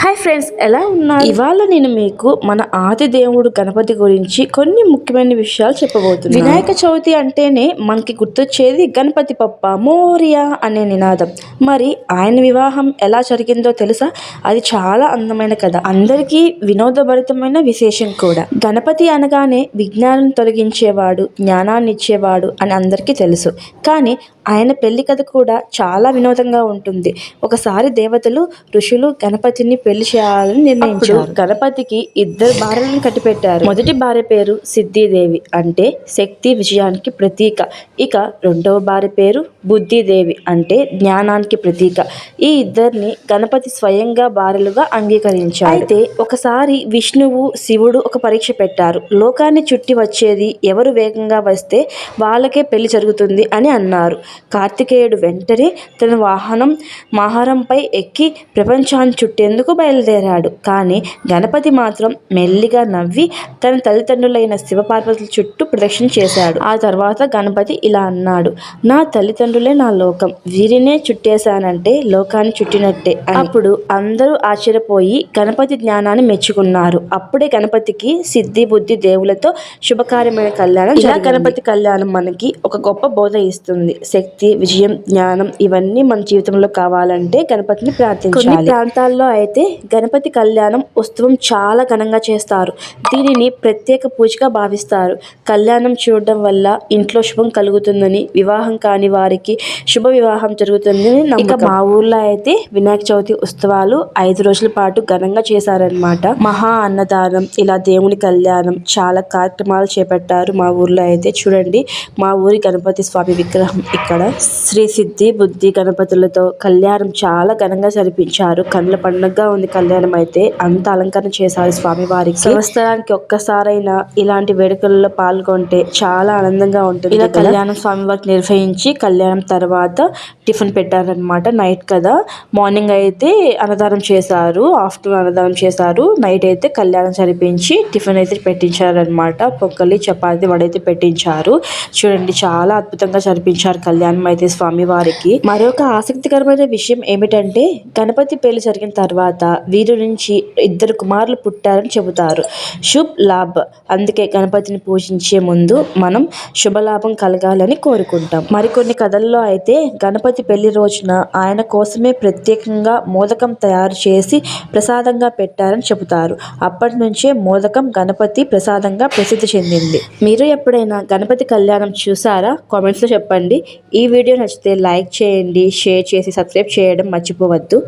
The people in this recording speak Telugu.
హాయ్ ఫ్రెండ్స్ ఎలా ఉన్నారు? ఇవాళ నేను మీకు మన ఆది దేవుడు గణపతి గురించి కొన్ని ముఖ్యమైన విషయాలు చెప్పబోతున్నాను. వినాయక చవితి అంటేనే మనకి గుర్తొచ్చేది గణపతి పప్ప మోరియా అనే నినాదం. మరి ఆయన వివాహం ఎలా జరిగిందో తెలుసా? అది చాలా అందమైన కథ. అందరికీ వినోదభరితమైన విశేషం కూడా. గణపతి అనగానే విజ్ఞానం తొలగించేవాడు జ్ఞానాన్ని ఇచ్చేవాడు అని అందరికీ తెలుసు. కానీ ఆయన పెళ్ళి కథ కూడా చాలా వినోదంగా ఉంటుంది. ఒకసారి దేవతలు ఋషులు గణపతిని పెళ్ళి చేయాలని నిర్ణయించారు. గణపతికి ఇద్దరు భార్యలను కట్టిపెట్టారు. మొదటి భార్య పేరు సిద్ధిదేవి అంటే శక్తి విజయానికి ప్రతీక. ఇక రెండవ భార్య పేరు బుద్ధిదేవి అంటే జ్ఞానానికి ప్రతీక. ఈ ఇద్దరిని గణపతి స్వయంగా భార్యలుగా అంగీకరించారు. అయితే ఒకసారి విష్ణువు శివుడు ఒక పరీక్ష పెట్టారు. లోకాన్ని చుట్టి వచ్చేది ఎవరు వేగంగా వస్తే వాళ్ళకే పెళ్ళి జరుగుతుంది అని అన్నారు. కార్తికేయుడు వెంటనే తన వాహనం మహారంపై ఎక్కి ప్రపంచాన్ని చుట్టేందుకు బయలుదేరాడు. కానీ గణపతి మాత్రం మెల్లిగా నవ్వి తన తల్లిదండ్రులైన శివపార్వతుల చుట్టూ ప్రదక్షిణ చేశాడు. ఆ తర్వాత గణపతి ఇలా అన్నాడు నా తల్లిదండ్రులే నా లోకం. వీరినే చుట్టేశానంటే లోకాన్ని చుట్టినట్టే. అప్పుడు అందరూ ఆశ్చర్యపోయి గణపతి జ్ఞానాన్ని మెచ్చుకున్నారు. అప్పుడే గణపతికి సిద్ధి బుద్ధి దేవులతో శుభకార్యమైన కళ్యాణం ఇలా గణపతి కళ్యాణం మనకి ఒక గొప్ప బోధ ఇస్తుంది. శక్తి విజయం జ్ఞానం ఇవన్నీ మన జీవితంలో కావాలంటే గణపతిని ప్రార్థించాలి. కొన్ని ప్రాంతాల్లో అయితే గణపతి కళ్యాణం ఉత్సవం చాలా ఘనంగా చేస్తారు. దీనిని ప్రత్యేక పూజగా భావిస్తారు. కళ్యాణం చూడడం వల్ల ఇంట్లో శుభం కలుగుతుందని వివాహం కాని వారికి శుభ వివాహం జరుగుతుందని నమ్మకం. మా ఊర్లో అయితే వినాయక చవితి ఉత్సవాలు ఐదు రోజుల పాటు ఘనంగా చేశారనమాట మహా అన్నదానం ఇలా దేవుని కళ్యాణం చాలా కార్యక్రమాలు చేపట్టారు మా ఊర్లో అయితే. చూడండి మా ఊరి గణపతి స్వామి విగ్రహం. ఇక్కడ శ్రీ సిద్ధి బుద్ధి గణపతులతో కళ్యాణం చాలా ఘనంగా జరిపించారు. కళ్ళ పండుగగా ఉంది కళ్యాణం అయితే అంత అలంకరణ చేశారు స్వామి వారికి సంవత్సరానికి ఒక్కసారైనా ఇలాంటి వేడుకల్లో పాల్గొంటే చాలా ఆనందంగా ఉంటుంది ఇలా కళ్యాణం స్వామి వారికి నిర్వహించి కళ్యాణం తర్వాత టిఫిన్ పెట్టారనమాట నైట్ కదా? మార్నింగ్ అయితే అన్నదానం చేశారు. ఆఫ్టర్నూన్ అన్నదానం చేశారు. నైట్ అయితే కళ్యాణం జరిపించి టిఫిన్ అయితే పెట్టించారనమాట పొక్కలి చపాతి వడైతే పెట్టించారు. చూడండి చాలా అద్భుతంగా జరిపించారు కళ్యాణం అయితే స్వామి వారికి మరొక ఆసక్తికరమైన విషయం ఏమిటంటే గణపతి పెళ్ళి జరిగిన తర్వాత వీరి నుంచి ఇద్దరు కుమారులు పుట్టారని చెబుతారు. శుభ్ లాభ్. అందుకే గణపతిని పూజించే ముందు మనం శుభలాభం కలగాలని కోరుకుంటాం. మరికొన్ని కథల్లో అయితే గణపతి పెళ్ళి రోజున ఆయన కోసమే ప్రత్యేకంగా మోదకం తయారు చేసి ప్రసాదంగా పెట్టారని చెబుతారు. అప్పటి నుంచే మోదకం గణపతి ప్రసాదంగా ప్రసిద్ధి చెందింది. మీరు ఎప్పుడైనా గణపతి కళ్యాణం చూసారా? కామెంట్స్లో చెప్పండి. ఈ వీడియో నచ్చితే లైక్ చేయండి షేర్ చేసి సబ్స్క్రైబ్ చేయడం మర్చిపోవద్దు.